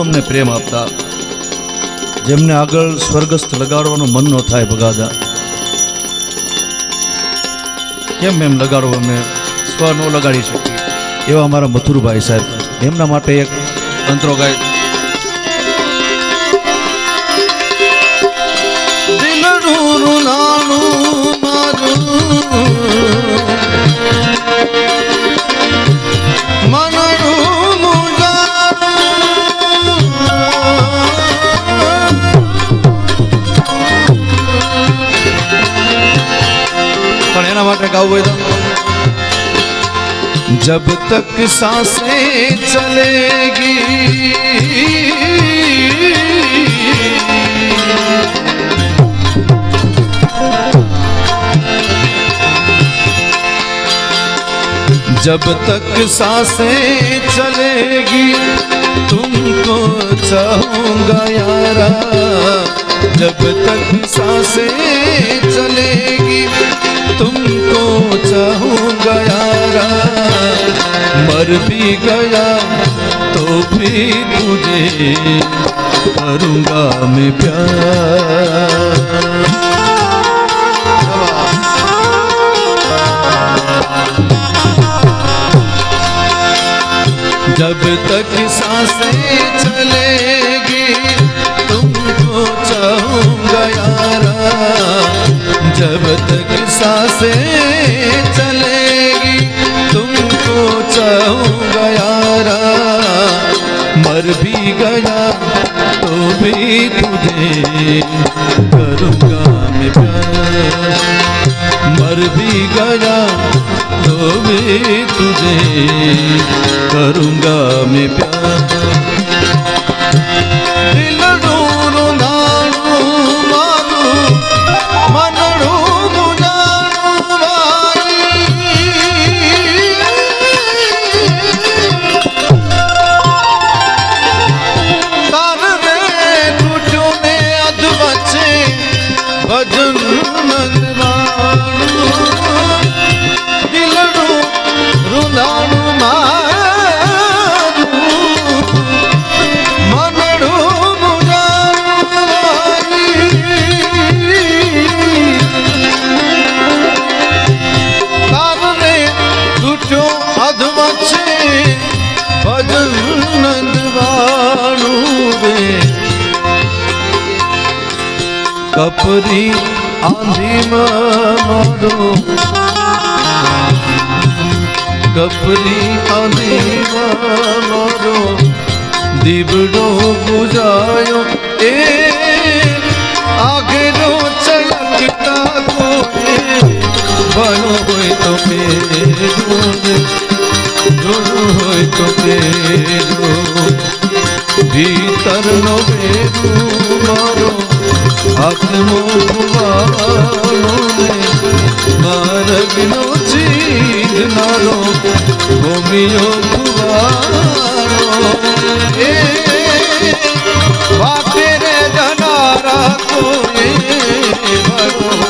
અમને પ્રેમ આપતા. જેમને આગળ સ્વર્ગસ્થ લગાડવાનું મન ન થાય બગાદા કેમ એમ લગાડો અમે? સ્વ ન લગાડી શકીએ. એવા અમારા મથુરભાઈ સાહેબ. એમના માટે એક તંત્રો ગાય. રૂનાનું મારું जब तक साँसें चलेगी। जब तक साँसें चलेगी, तुमको चाहूँगा यारा। जब तक साँसें चलेगी, तुमको चाहूँगा यारा। मर भी गया तो भी तुझे करूँगा मैं प्यार। जब तक साँसें चलेगी तुमको चाहूँगा यारा। जब तक साँसें गया तो भी तुझे करूंगा मैं प्यार मर भी गया तो भी तुझे करूंगा मैं प्यार કપરી આંધીમાં મારો કપરી આંધીમાં મારો દીવડો બુજાયો એ આગેનો ચળકતા કોઈ બનો હોય તો મેરો જોડો હોય તો મેરો ભીતરનો ભેરું મારો આત્મો అగ్నము మారగ్నో చీనారో భూమియో కువారో ఏ వాక్యరే జనారా కోయే భగవా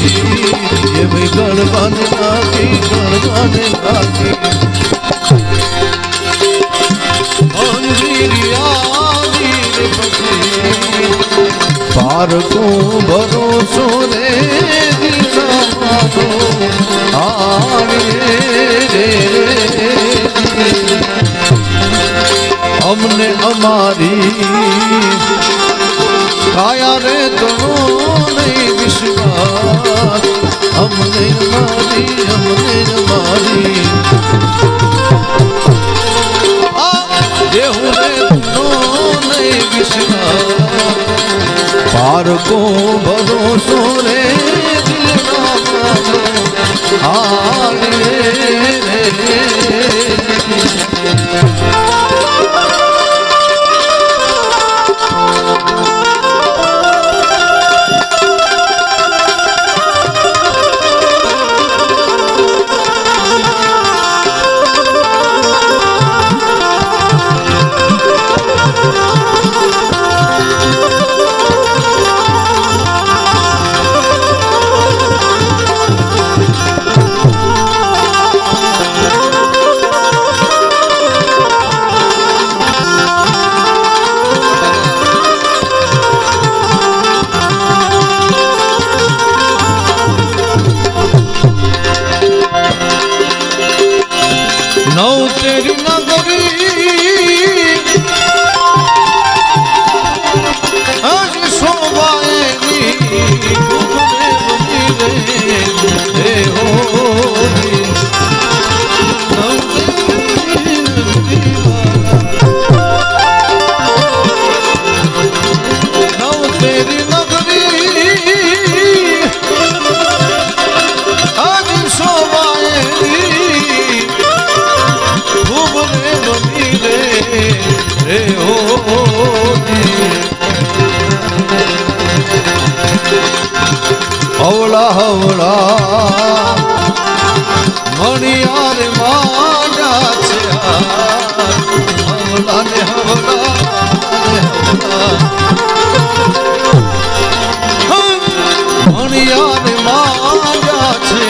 જેમ ગણવાન નાખી ગણવાન નાખી પારકો ભરોસો આવે રે અમને અમારી કાયા રે તનો નહીં વિશ્વાસ. અમને મારી અમને મારી. દેહુ રે તનો નહીં વિશ્વાસ. પારકો ભરોસો રે દિલના માનો હારે હવળા મણિયાર માજા છે આ. હવળા ને હવળા. મણિયાર માજા છે.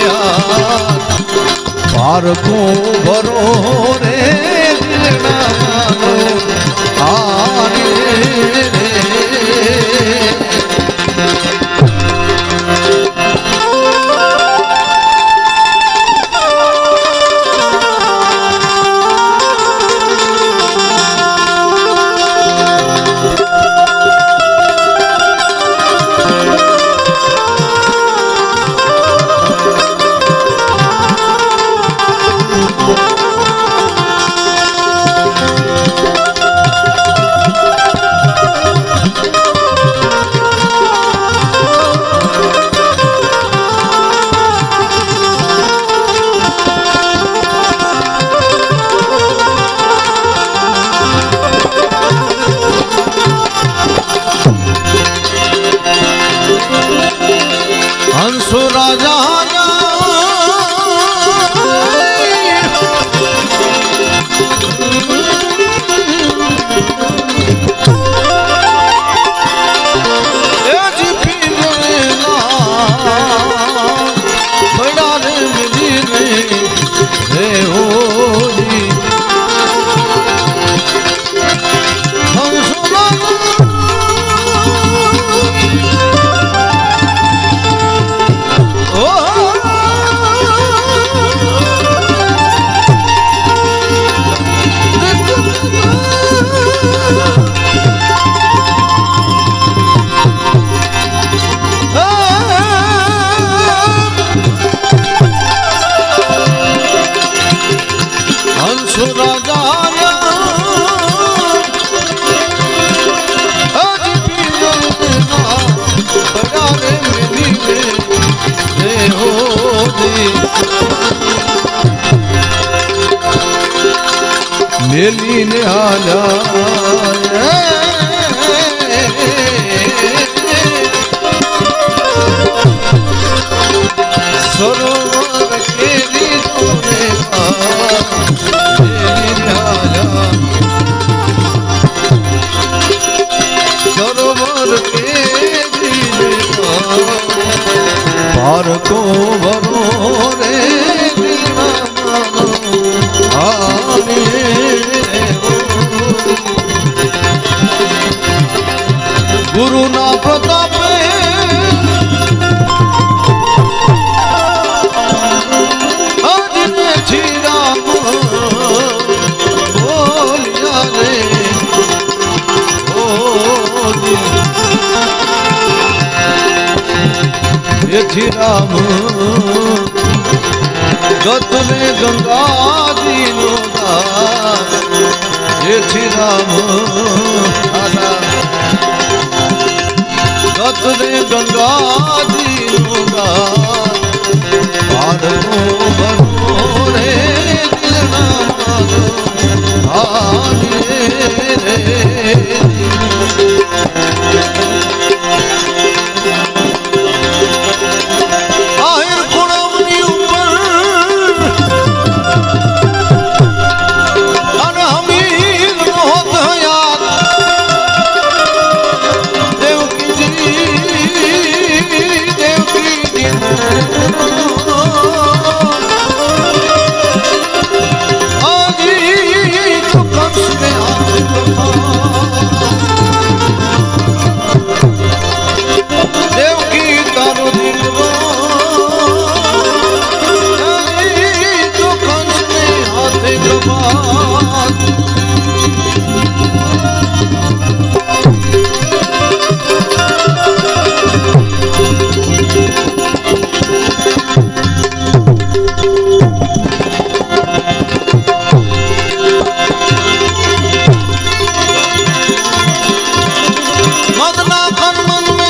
પારકો ભરો રે દિલડાનો આરે કેરી તોને સરોવર કેરી પારકો ભરો રે ગુરુના પ્રતાપે. રામ ગતને ગંગાજી નો એથી રામ যত রে গঙ্গা দিলুগা